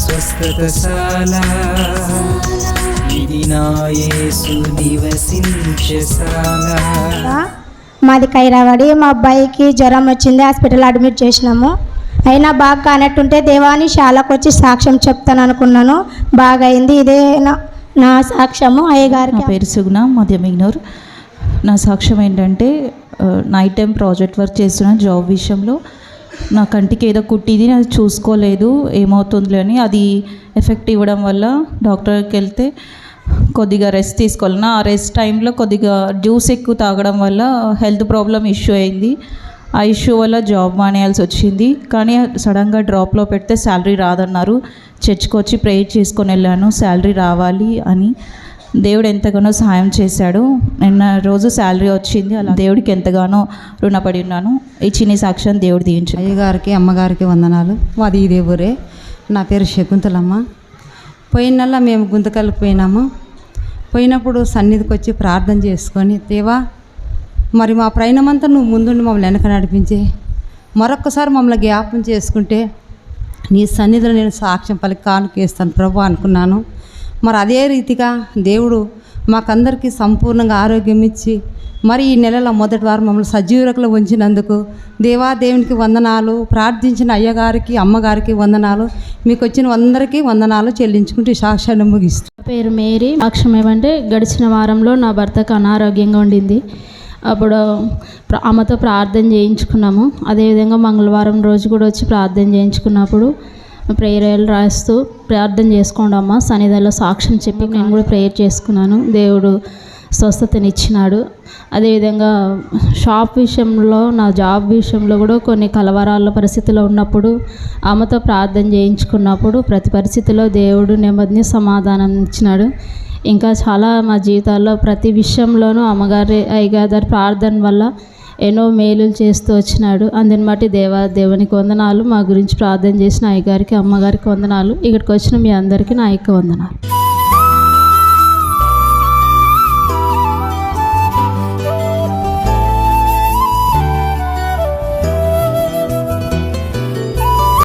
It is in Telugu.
స్వస్థతశాల. ఇది నా యేసు నివసించశాల మాది కైరావాడి. మా అబ్బాయికి జ్వరం వచ్చింది హాస్పిటల్ అడ్మిట్ చేసినాము. అయినా బాగా కానట్టుంటే దేవాని శాలకు వచ్చి సాక్ష్యం చెప్తాను అనుకున్నాను. బాగా అయింది ఇదే నా నా సాక్ష్యము. నా అయ్యగారికి పేరు సుగుణ మధ్యమిగ్నూర్ నా సాక్ష్యం ఏంటంటే నైట్ టైం ప్రాజెక్ట్ వర్క్ చేస్తున్న జాబ్ విషయంలో నా కంటికి ఏదో కుట్టిది అది చూసుకోలేదు ఏమవుతుందిలే అని అది ఎఫెక్ట్ ఇవ్వడం వల్ల డాక్టర్కి వెళ్తే కొద్దిగా రెస్ట్ తీసుకోవాలి. ఆ రెస్ట్ టైంలో కొద్దిగా జ్యూస్ ఎక్కువ తాగడం వల్ల హెల్త్ ప్రాబ్లం ఇష్యూ అయింది. ఆ ఇష్యూ వల్ల జాబ్ మానేయాల్సి వచ్చింది. కానీ సడన్గా డ్రాప్లో పెడితే శాలరీ రాదన్నారు. చర్చ్కి వచ్చి ప్రేయర్ చేసుకొని వెళ్ళాను శాలరీ రావాలి అని. దేవుడు ఎంతగానో సహాయం చేశాడు. నిన్న రోజు శాలరీ వచ్చింది. అలా దేవుడికి ఎంతగానో రుణపడి ఉన్నాను. ఇచ్చిన సాక్ష్యం దేవుడు దీవించు అయ్యగారికి అమ్మగారికి వందనాలు. మాది ఇదే ఊరే. నా పేరు శకుంతలమ్మ. పోయిన నెల మేము గుంతకల్కి పోయినాము. పోయినప్పుడు సన్నిధికి వచ్చి ప్రార్థన చేసుకొని దేవా మరి మా ప్రయాణమంతా నువ్వు ముందుండి మమ్మల్ని వెనక నడిపించి. మరొక్కసారి మమ్మల్ని జ్ఞాపం చేసుకుంటే నీ సన్నిధిలో నేను సాక్ష్యం పలికి కానుకేస్తాను ప్రభు అనుకున్నాను. మరి అదే రీతిగా దేవుడు మాకందరికీ సంపూర్ణంగా ఆరోగ్యం ఇచ్చి మరి ఈ నెలలో మొదటి వారం మమ్మల్ని సజీవరకులు ఉంచినందుకు దేవా దేవునికి వందనాలు ప్రార్థించిన అయ్యగారికి అమ్మగారికి వందనాలు మీకు వచ్చిన అందరికీ వందనాలు చెల్లించుకుంటూ సాక్ష్యాన్ని ముగిస్తాను నా పేరు మేరీ. సాక్ష్యం ఏమంటే గడిచిన వారంలో నా భర్తకు అనారోగ్యంగా ఉండింది. అప్పుడు ఆమెతో ప్రార్థన చేయించుకున్నాము. అదేవిధంగా మంగళవారం రోజు కూడా వచ్చి ప్రార్థన చేయించుకున్నప్పుడు ప్రేయర్లు రాస్తూ ప్రార్థన చేసుకోండి అమ్మ. సన్నిధిలో సాక్ష్యం చెప్పి నేను కూడా ప్రేయర్ చేసుకున్నాను. దేవుడు స్వస్థతనిచ్చినాడు. అదేవిధంగా షాప్ విషయంలో నా జాబ్ విషయంలో కూడా కొన్ని కలవరాల పరిస్థితిలో ఉన్నప్పుడు ఆమెతో ప్రార్థన చేయించుకున్నప్పుడు ప్రతి పరిస్థితిలో దేవుడు నెమ్మదిని సమాధానం ఇచ్చినాడు. ఇంకా చాలా మా జీవితాల్లో ప్రతి విషయంలోనూ అమ్మగారి అయ్యగారి ప్రార్థన వల్ల ఎన్నో మేలులు చేస్తూ వచ్చినాడు. అందుని బట్టి దేవా దేవునికి వందనాలు. మా గురించి ప్రార్థన చేసిన అయ్యగారికి అమ్మగారికి వందనాలు. ఇక్కడికి వచ్చిన మీ అందరికీ నా యొక్క వందనాలు.